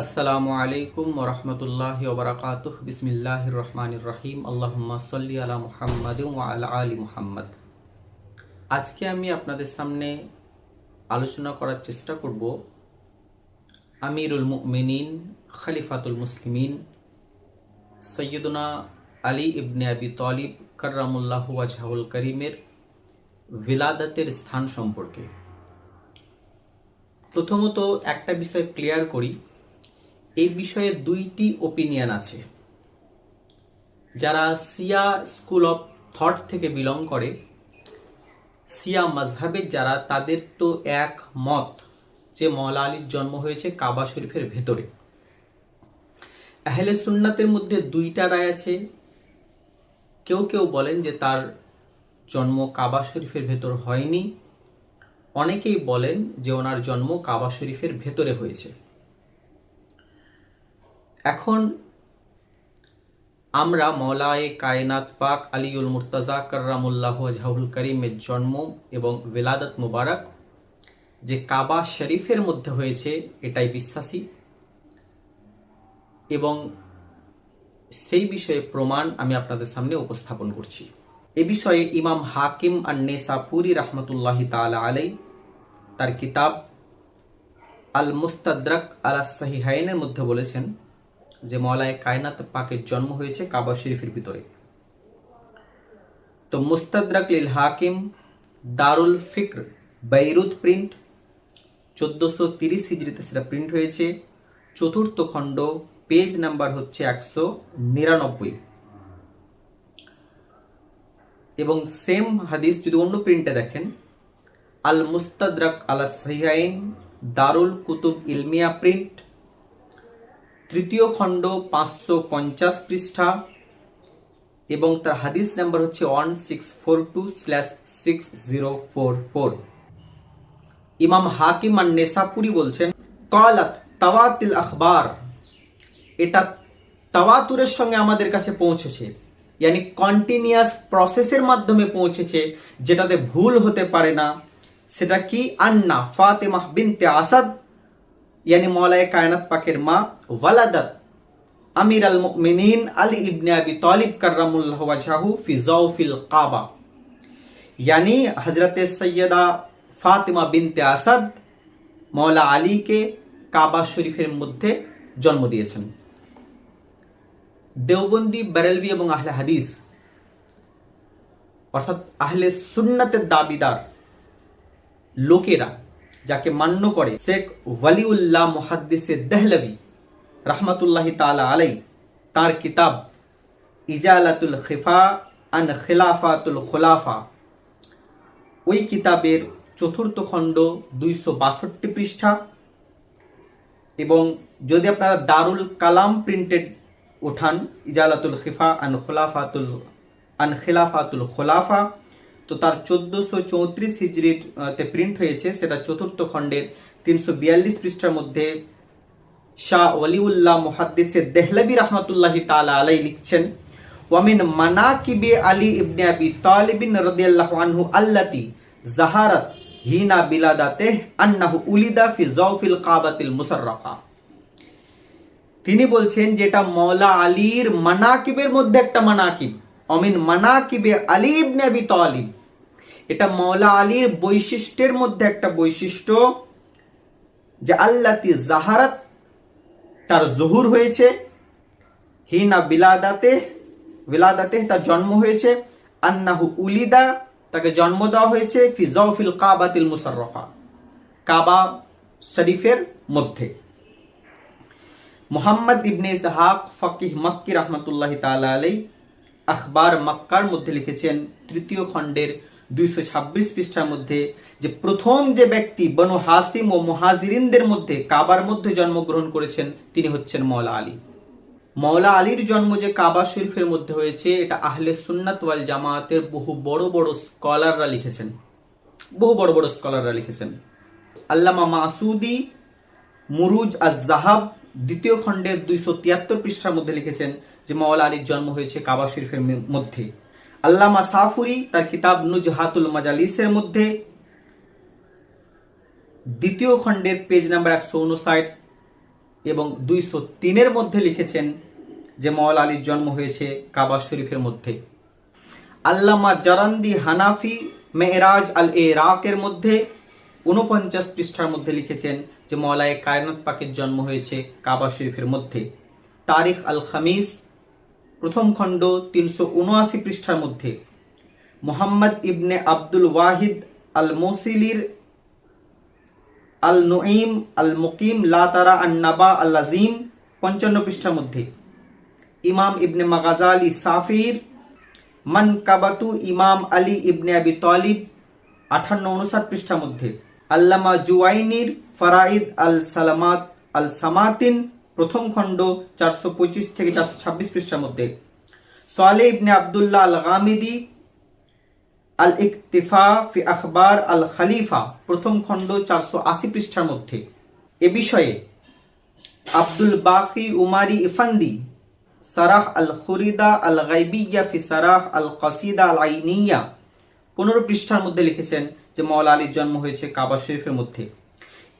আসসালামু আলাইকুম ওরহমতুল্লাহ ওবরাকাতুহ বিসমিল্লাহ রহমান রহিম। আল্লাহুম্মা সাল্লি আলা মুহাম্মাদ আলা আলি মুহাম্মদ। আজকে আমি আপনাদের সামনে আলোচনা করার চেষ্টা করব আমিরুল মুমিনিন, খলিফাতুল মুসলিমিন, সৈয়দনা আলী ইবনে আবি তলিব কররামুল্লাহ ওয়াজহাউল করিমের বিলাদতের স্থান সম্পর্কে। প্রথমত একটা বিষয় ক্লিয়ার করি। এই বিষয়ে দুইটি ওপিনিয়ন আছে। যারা সিয়া স্কুল অফ থট থেকে বিলং করে সিয়া মাজহাবের যারা, তাদের তো এক মত যে মৌলা আলীর জন্ম হয়েছে কাবা শরীফের ভেতরে। আহলে সুন্নাতের মধ্যে দুইটা রায় আছে। কেউ কেউ বলেন যে তার জন্ম কাবা শরীফের ভেতর হয়নি। অনেকেই বলেন যে ওনার জন্ম কাবা শরীফের ভেতরে হয়েছে। এখন আমরা মৌলায়ে কায়নাত পাক আলিউল মুর্তাজা কররামুল্লাহ জাহুল করিমের জন্ম এবং বেলাদত মুবারক যে কাবা শরীফের মধ্যে হয়েছে, এটাই বিশ্বাসী। এবং সেই বিষয়ে প্রমাণ আমি আপনাদের সামনে উপস্থাপন করছি। এ বিষয়ে ইমাম হাকিম আর নেসাপুরি রহমতুল্লাহ তালা আলাই তার কিতাব আল মুস্তাদ্রাক আলা সাহিহাইনের মধ্যে বলেছেন যে মলায় কায়নাত পাকের জন্ম হয়েছে কাবা শরীফের ভিতরে। তো মুস্তাদ্রাক লিল হাকিম দারুল ফিক্র বৈরুদ প্রিন্ট চোদ্দশো তিরিশ হিজড়িতে সেটা প্রিন্ট হয়েছে। চতুর্থ খণ্ড, পেজ নাম্বার হচ্ছে একশো নিরানব্বই। এবং সেম হাদিস যদি অন্য প্রিন্টে দেখেন, আল মুস্তাদ্রাক আলা সাহিহাইন দারুল কুতুব ইলমিয়া প্রিন্ট তৃতীয় খণ্ড পাঁচশো পঞ্চাশ পৃষ্ঠা, এবং তার হাদিস নাম্বার হচ্ছে one six four two slash six zero four four. ইমাম হাকিম আর নেসাপুরি বলছেন, কলাত তাওয়াতিল আখবার। এটা তাওয়াতুরের সঙ্গে আমাদের কাছে পৌঁছেছে, ইয়ানি কন্টিনিউয়াস প্রসেসের মাধ্যমে পৌঁছেছে, যেটাতে ভুল হতে পারে না। সেটা কি? আন্না ফাতেমাহ বিনতে আসাদ ইয়ানি মৌলায় কায়নাত পাকের মা ওয়ালাদাত আমির আল মিনিন আলী ইবনে আবি তলিব কার্রামুল্লাহ ওয়াজাহু ফি জৌফিল কাবা ইয়ানি হজরত সৈয়দা ফাতিমা বিনতে আসাদ মৌলা আলীকে কাবা শরীফের মধ্যে জন্ম দিয়েছেন। দেওবন্দি, বেরেলভি এবং আহলে হাদিস, অর্থাৎ আহলে সুন্নাতের দাবিদার, লোকেরা যাকে মান্য করে শেখ ওয়ালিউল্লাহ মুহাদ্দিসে দেহলভি রহমতুল্লাহ তালা আলাই তার কিতাব ইজালাতুল খিফা আন খিলাফাতুল খোলাফা। ওই কিতাবের চতুর্থ খণ্ড দুইশো বাষট্টি পৃষ্ঠা। এবং যদি আপনারা দারুল কালাম প্রিন্টেড ওঠান ইজালাতুল খিফা আন খোলাফাতুল, আন খিলাফাতুল খোলাফা তো তার চোদ্দশো চৌত্রিশ হিজড়ির প্রিন্ট হয়েছে। সেটা চতুর্থ খণ্ডের তিনশো বিয়াল্লিশ পৃষ্ঠার মধ্যে শাহ ওয়ালিউল্লাহ মুহাদ্দিসে দেহলবি রহমতুল্লাহি তাআলা আলাই লিখছেন, ওয়ামিন মানাকিবে আলী ইবনে আবি তালিবিন রাদিয়াল্লাহু আনহু আল্লাতি জাহারাত হিনা বিলাদাতে আন্নাহু উলিদা ফি জাওফিল কাবাতিল মুসাররাফা। তিনি বলছেন, যেটা মৌলা আলীর মানাকিবের মধ্যে একটা মানাকিব। অমিন মানাকিবে আলী ইবনে আবি তালিব। এটা মৌলা আলীর বৈশিষ্ট্যের মধ্যে একটা বৈশিষ্ট্য যে আল্লাতি জাহারাত তার জহুর হয়েছে, হিনা বিলাদাতে বিলাদাতে তার জন্ম হয়েছে, আন্নাহু উলিদা তাকে জন্ম দেওয়া হয়েছে ফি জওফিল কাবাতিল মুসাররফা, কাবা শরীফের মধ্যে। মোহাম্মদ ইবনে ইসহাক ফকিহ মক্কি রহমতুল্লাহ তাআলা আলাই আখবার মক্কার মধ্যে লিখেছেন, তৃতীয় খণ্ডের দুইশো ছাব্বিশ পৃষ্ঠার মধ্যে যে প্রথম যে ব্যক্তি বনু হাসিম ও মুহাজিরিনদের মধ্যে কাবার মধ্যে জন্মগ্রহণ করেছেন, তিনি হচ্ছেন মৌলা আলী। মৌলা আলীর জন্ম যে কাবা শরীফের মধ্যে হয়েছে, এটা আহলে সুন্নাত ওয়াল জামাতের বহু বড় বড় স্কলাররা লিখেছেন। বহু বড় বড় স্কলাররা লিখেছেন। আল্লামা মাসুদি মুরুজ আজ জাহাব দ্বিতীয় খণ্ডের দুইশো তিয়াত্তর পৃষ্ঠার মধ্যে লিখেছেন যে মৌলা আলীর জন্ম হয়েছে কাবা শরীফের মধ্যে। আল্লামা সাফুরি তার কিতাব নুজহাতুল মাজালিসের মধ্যে দ্বিতীয় খণ্ডের পেজ নাম্বার একশো উনষাট এবং দুইশো তিনের মধ্যে লিখেছেন যে মওলা আলীর জন্ম হয়েছে কাবা শরীফের মধ্যে। আল্লামা জারান্দি হানাফি মেহরাজ আল এ রাকের মধ্যে উনপঞ্চাশ পৃষ্ঠার মধ্যে লিখেছেন যে মৌলায় কায়নাত পাকের জন্ম হয়েছে কাবা শরীফের মধ্যে। তারিখ আল খামিস প্রথম খণ্ড তিনশো উনআশি পৃষ্ঠার মধ্যে। মোহাম্মদ ইবনে আব্দুল ওয়াহিদ আল মৌসিলির আল নঈম আল মুকিম লা তারা আন নাবা আল আজিম পঞ্চান্ন পৃষ্ঠার মধ্যে। ইমাম ইবনে মাগাজালি সাফির মান কাবাতু ইমাম আলী ইবনে আবি তালিব আঠান্ন উনষাট পৃষ্ঠার মধ্যে। আল্লামা জুয়াইনির ফারাইদ আল সালামাত আল সামাতিন প্রথম খণ্ড চারশো পঁচিশ থেকে চারশো ছাব্বিশ পৃষ্ঠার মধ্যে। সোয়ালে ইবনে আবদুল্লাহ আল গামিদি আল ইকতিফা ফি আখবার আল খালিফা প্রথম খণ্ড চারশো আশি পৃষ্ঠার মধ্যে। এ বিষয়ে আব্দুল বাকি উমারি ইফান্দি, সারাহ আল খুরিদা আল গাইবিয়া ফি সারাহ আল কাসিদা আল আইনিয়া পনেরো পৃষ্ঠার মধ্যে লিখেছেন যে মৌলা আলীর জন্ম হয়েছে কাবা শরীফের মধ্যে।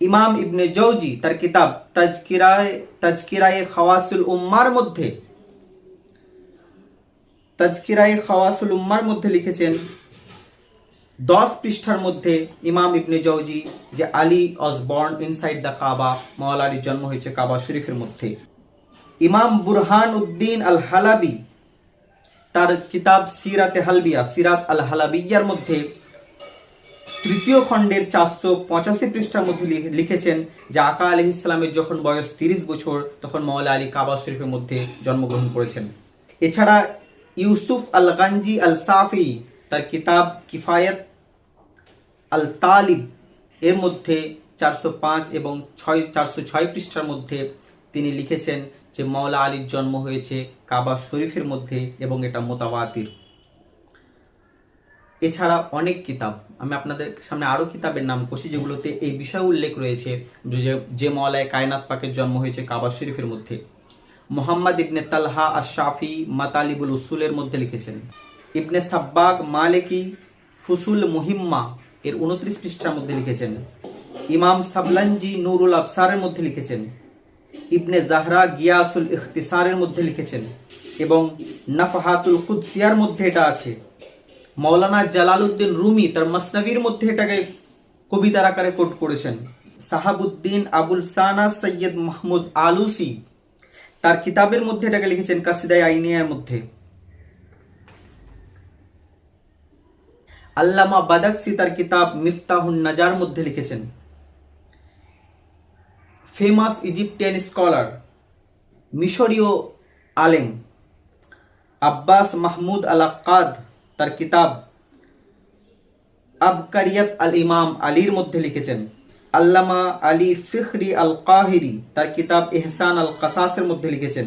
ইমাম ইবনে জৌজি তার কিতাব তাজকিরায়, তাজকিরায়ে খাওয়াসুল উম্মার মধ্যে, তাজকিরায়ে খাওয়াসুল উম্মার মধ্যে লিখেছেন, দশ পৃষ্ঠার মধ্যে ইমাম ইবনে জৌজি যে আলী অজ বর্ন ইনসাইড দ্য কাবা মৌলা আলীর জন্ম হয়েছে কাবা শরীফের মধ্যে। ইমাম বুরহান উদ্দিন আল হালাবি তার কিতাব সিরাতে হালবিয়া, সিরাত আল হালাবিয়ার মধ্যে তৃতীয় খণ্ডের চারশো পঁচাশি পৃষ্ঠার মধ্যে লিখেছেন যে আকা আলহ ইসলামের যখন বয়স তিরিশ বছর, তখন মৌলা আলী কাবা শরীফের মধ্যে জন্মগ্রহণ করেছেন। এছাড়া ইউসুফ আল গাঞ্জি আল সাফি তার কিতাব কিফায়াত আল তালিব এর মধ্যে চারশো পাঁচ এবং ছয়, চারশো ছয় পৃষ্ঠার মধ্যে তিনি লিখেছেন যে মৌলা আলীর জন্ম হয়েছে কাবা শরীফের মধ্যে এবং এটা মোতাবাতির। এছাড়া অনেক কিতাব। আমি আপনাদের সামনে আরও কিতাবের নাম করছি, যেগুলোতে এই বিষয় উল্লেখ রয়েছে, যে- যে মৌলায় কায়নাত পাকের জন্ম হয়েছে কাবা শরীফের মধ্যে। মোহাম্মদ ইবনে তালহা আর শাফি মাতালিবুল উসুলের মধ্যে লিখেছেন, ইবনে সাব্বাক মালিকি ফুসুল মুহিম্মা এর উনত্রিশ পৃষ্ঠার মধ্যে লিখেছেন, ইমাম সাবলানজি নুরুল আফসারের মধ্যে লিখেছেন, ইবনে জাহরা গিয়াসুল ইখতিসারের মধ্যে লিখেছেন এবং নাফহাতুল কুদসিয়ার মধ্যে এটা আছে। মৌলানা জালালউদ্দিন রুমি তার মসনবির মধ্যে এটাকে কবিতার আকারে কোট করেছেন। Shahabuddin Abul Sana Syed Mahmud Alusi তার কিতাবের মধ্যে এটাকে লিখেছেন কাসিদায় আইনিয়ার মধ্যে। আল্লামা বাদাকসি তার কিতাব মিফতাহুন নাজার মধ্যে লিখেছেন। ফেমাস ইজিপ্টিয়ান স্কলার, মিশরীয় আলেম আব্বাস মাহমুদ আল আক্কাদ তার কিতাব। আবকারিয়াত আল ইমাম আলীর মধ্যে লিখেছেন, আল্লামা আলী ফিখরি আল কাহিরি তার কিতাব এহসান আল কাসাসের মধ্যে লিখেছেন।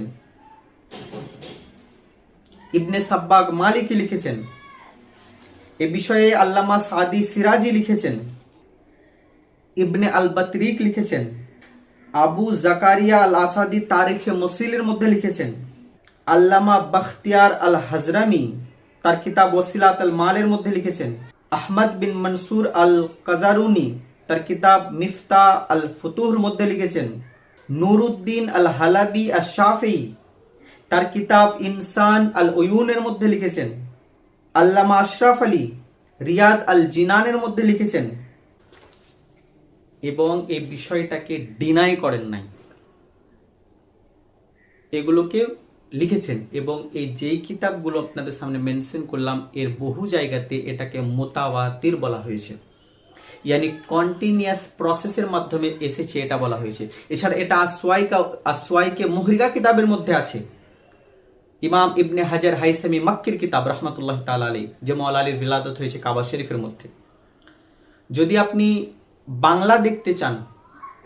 ইবনে সাব্বাগ মালিকি লিখেছেন। এ বিষয়ে আল্লামা সাদি সিরাজি লিখেছেন। ইবনে আল বাতরিক লিখেছেন। আবু জাকারিয়া আল আসাদি তারিখে মসিলের মধ্যে লিখেছেন। আল্লামা বখতিয়ার আল হাজরামি তার কিতাব ওসিলাত আল মালের মধ্যে লিখেছেন। আহমদ বিন মনসুর আল কাজারুনি তার কিতাব মিফতা আল ফুতুহর মধ্যে লিখেছেন। নুরুদ্দিন আল হালাবি আল তার কিতাব ইনসান আল ওয়ুনের মধ্যে লিখেছেন। আল্লামা আশরাফ আলী রিয়াদ আল জিনানের মধ্যে লিখেছেন। এবং এই বিষয়টাকে ডিনাই করেন নাই। এগুলোকে লিখেছেন এবং এই যেই কিতাবগুলো আপনাদের সামনে মেনশন করলাম, এর বহু জায়গাতে এটাকে মোতাবাতির বলা হয়েছে। ইয়ানি কন্টিনিউয়াস প্রসেসের মাধ্যমে এসেছে এটা বলা হয়েছে। এছাড়া এটা আসওয়াইকা আসওয়াইকে মুহরিকা কিতাবের মধ্যে আছে। ইমাম ইবনে হাজার হাইসামি মাক্কির কিতাব, রহমতুল্লাহ তাল আলী যে মৌলা আলীর বিলাদত হয়েছে কাবা শরীফের মধ্যে। যদি আপনি বাংলা দেখতে চান,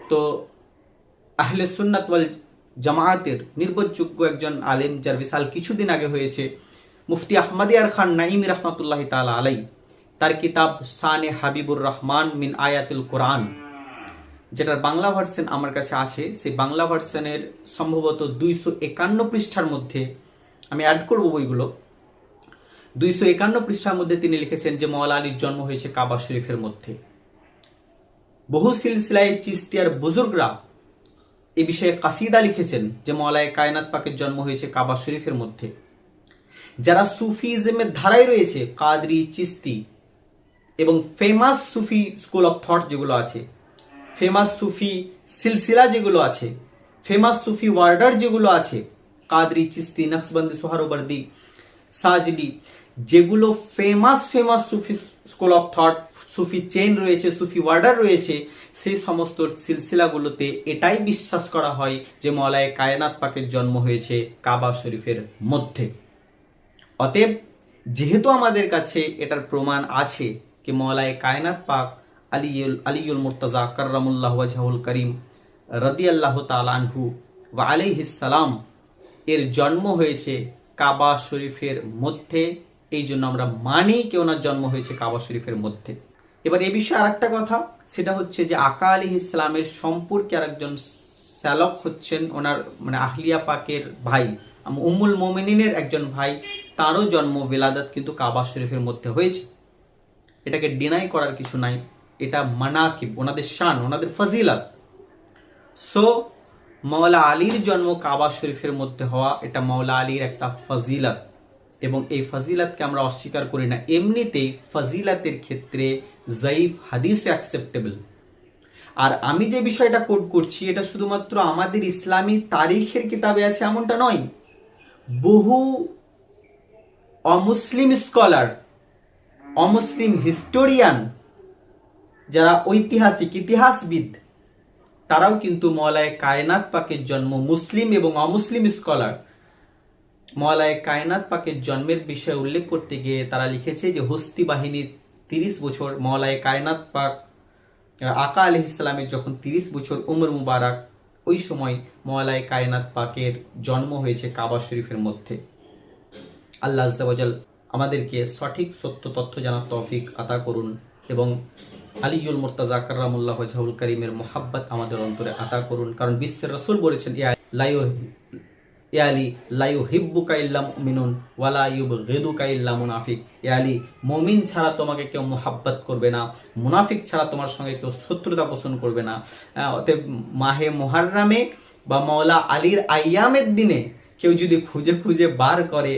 তো আহলে সুন্নাত ওয়াল জামায়াতের নির্ভরযোগ্য একজন আলেম, যার বিশাল কিছুদিন আগে হয়েছে, মুফতি আহমদিয়ার খান নাইম রহমতুল্লাহ তালা আলাই তার কিতাব সানে হাবিবুর রহমান মিন আয়াতুল কোরআন। যেটার বাংলা ভার্সন আমার কাছে আছে, সেই বাংলা ভার্সনের সম্ভবত দুইশো একান্ন পৃষ্ঠার মধ্যে আমি অ্যাড করব বইগুলো। দুইশো একান্ন পৃষ্ঠার মধ্যে তিনি লিখেছেন যে মৌলা আলীর জন্ম হয়েছে কাবা শরীফের মধ্যে। বহু সিলসিলায় চিস্তিয়ার বুজুর্গরা এ বিষয়ে কাসিদা লিখেছেন যে মলায় কায়নাত পাকের জন্ম হয়েছে কাবা শরীফের মধ্যে। যারা সুফিজমের ধারায় রয়েছে, কাদরি, চিস্তি এবং famous Sufi school of thought যেগুলো আছে ফেমাস সুফি সিলসিলা যেগুলো আছে ফেমাস সুফি ওয়ার্ডার যেগুলো আছে, কাদরি, চিস্তি নকশবন্দি সোহারোবর্দি, সাজলি, যেগুলো famous famous Sufi school of thought Sufi chain রয়েছে, সুফি ওয়ার্ডার রয়েছে সেই সমস্ত সিলসিলাগুলোতে এটাই বিশ্বাস করা হয় যে মলায় কায়নাত পাকের জন্ম হয়েছে কাবা শরীফের মধ্যে। অতএব, যেহেতু আমাদের কাছে এটার প্রমাণ আছে কি মৌলায় কায়নাত পাক আলিউল আলিউল মুর্তজা কররামুল্লাহ ওয়াজহুল করিম রদি আল্লাহ তালানহু ওয়া আলাইহিস সালাম এর জন্ম হয়েছে কাবা শরীফের মধ্যে। এই জন্য আমরা মানি কি ওনার জন্ম হয়েছে কাবা শরীফের মধ্যে। এবার এ বিষয়ে আরেকটা কথা, সেটা হচ্ছে যে আকা আলী ইসলামের সম্পর্কে আরেকজন শ্যালক হচ্ছেন ওনার মানে আহলিয়া পাকের ভাই। উমুল মোমিনিনের একজন ভাই, তারও জন্ম বেলাদাত কিন্তু কাবা শরীফের মধ্যে হয়েছে। এটাকে ডিনাই করার কিছু নাই, এটা মানাকিব, ওনাদের শান, ওনাদের ফজিলাত। সো মাওলা আলীর জন্ম কাবা শরীফের মধ্যে হওয়া, এটা মাওলা আলীর একটা ফজিলাত। এবং এই ফজিলাতকে আমরা অস্বীকার করি না। এমনিতেই ফজিলাতের ক্ষেত্রে জয়ীফ হাদিস অ্যাকসেপ্টেবল আর আমি যে বিষয়টা কোট করছি, এটা শুধুমাত্র আমাদের ইসলামী তারিখের কিতাবে আছে এমনটা নয়। বহু অমুসলিম স্কলার, অমুসলিম হিস্টোরিয়ান, যারা ঐতিহাসিক ইতিহাসবিদ, তারাও কিন্তু মলায় কায়নাত পাকের জন্ম মুসলিম এবং অমুসলিম স্কলার। মলায় কায়নাত পাকের জন্মের বিষয়ে উল্লেখ করতে গিয়ে তারা লিখেছে যে হস্তি বাহিনীর তিরিশ বছর মলায় কায়নাত পাক, আকা আলহ ইসলামের যখন তিরিশ বছর উমর মুবারক, ওই সময় মলায় কায়নাত পাকের জন্ম হয়েছে কাবা শরীফের মধ্যে। আল্লাহ আজ্জাওয়াজাল আমাদেরকে সঠিক সত্য তথ্য জানার তৌফিক আতা করুন এবং আলিউল মুর্তাজা কার্রামুল্লাহ জাহুল করিমের মোহাব্বত আমাদের অন্তরে আতা করুন। কারণ বিশ্বের রসুল বলেছেন, ইয়া ইয়ালি লাইউ হিব্বু ইল্লা মিনুন ওয়ালা ইউবগিদুকা কাইল্লা মুনাফিক। ইয়ালি, মুমিন ছাড়া তোমাকে কেউ মোহাব্বত করবে না, মুনাফিক ছাড়া তোমার সঙ্গে কেউ শত্রুতা পোষণ করবে না। অতএব মাহে মুহাররামে বা মৌলা আলীর আইয়ামের দিনে কেউ যদি খুঁজে খুঁজে বার করে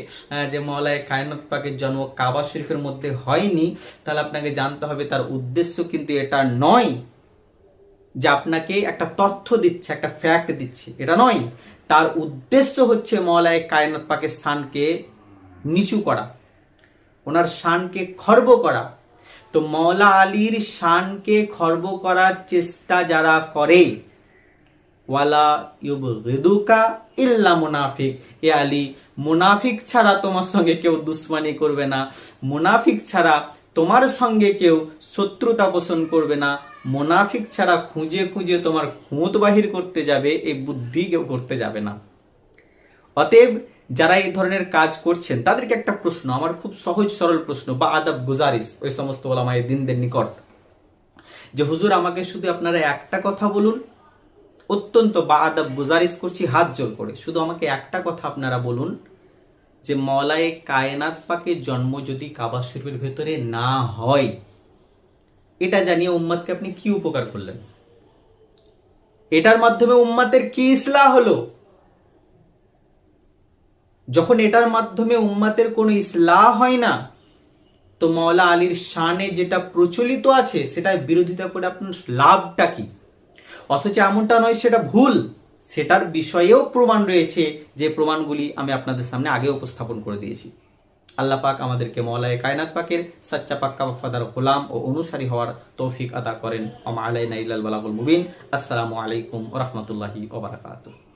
যে মৌলায় কায়নাত পাকের জন্ম কাবা শরীফের মধ্যে হয়নি, তাহলে আপনাকে জানতে হবে তার উদ্দেশ্য কিন্তু এটা নয় যে আপনাকে একটা তথ্য দিচ্ছে, একটা ফ্যাক্ট দিচ্ছে। এটা নয়। তার উদ্দেশ্য হচ্ছে মৌলায় কায়নাত পাকের শানকে নিচু করা, ওনার শানকে খর্ব করা। তো মৌলা আলীর শানকে খর্ব করার চেষ্টা যারা করে, ওয়ালা ইউবগিদুকা ইল্লা মুনাফিক। এ আলী, মুনাফিক ছাড়া তোমার সঙ্গে কেউ দুশ্মনী করবে না। মুনাফিক ছাড়া তোমার সঙ্গে কেউ শত্রুতা পোষণ করবে না। মুনাফিক ছাড়া খুঁজে খুঁজে তোমার খুঁত বাহির করতে যাবে এই বুদ্ধি কেউ করতে যাবে না। অতএব যারা এই ধরনের কাজ করছেন, তাদেরকে একটা প্রশ্ন, আমার খুব সহজ সরল প্রশ্ন, বা আদব গুজারিস, ওই সমস্ত ওলামায় দিনদের নিকট, যে, হুজুর, আমাকে শুধু আপনারা একটা কথা বলুন, অত্যন্ত বা আদব গুজারিস করছি, হাত জোর করে। শুধু আমাকে একটা কথা আপনারা বলুন, যে, মলায় কায়নাত পাকের জন্ম যদি কাবা শরীফের ভেতরে না হয় এটা জানিয়ে উম্মাদকে আপনি কি উপকার করলেন? এটার মাধ্যমে উম্মাতের কি ইসলাহ হলো? যখন এটার মাধ্যমে উম্মাতের কোনো ইসলাহ হয় না, তো মৌলা আলীর শানে যেটা প্রচলিত আছে, সেটার বিরোধিতা করে আপনার লাভটা কি? অথচ এমনটা নয়, সেটা ভুল। সেটার বিষয়েও প্রমাণ রয়েছে, যে প্রমাণগুলি আমি আপনাদের সামনে আগে উপস্থাপন করে দিয়েছি। আল্লাহ পাক আমাদেরকে মৌলায় কায়নাত পাকের সাচ্চা পাক্কা বাফাদার গোলাম ও অনুসারী হওয়ার তৌফিক আদা করেন। আমা আলাইনা ইল্লাল বালাবুল মুবিন। আসসালামু আলাইকুম রহমতুল্লাহি রাহমাতুল্লাহি ওয়া বারাকাতুহু।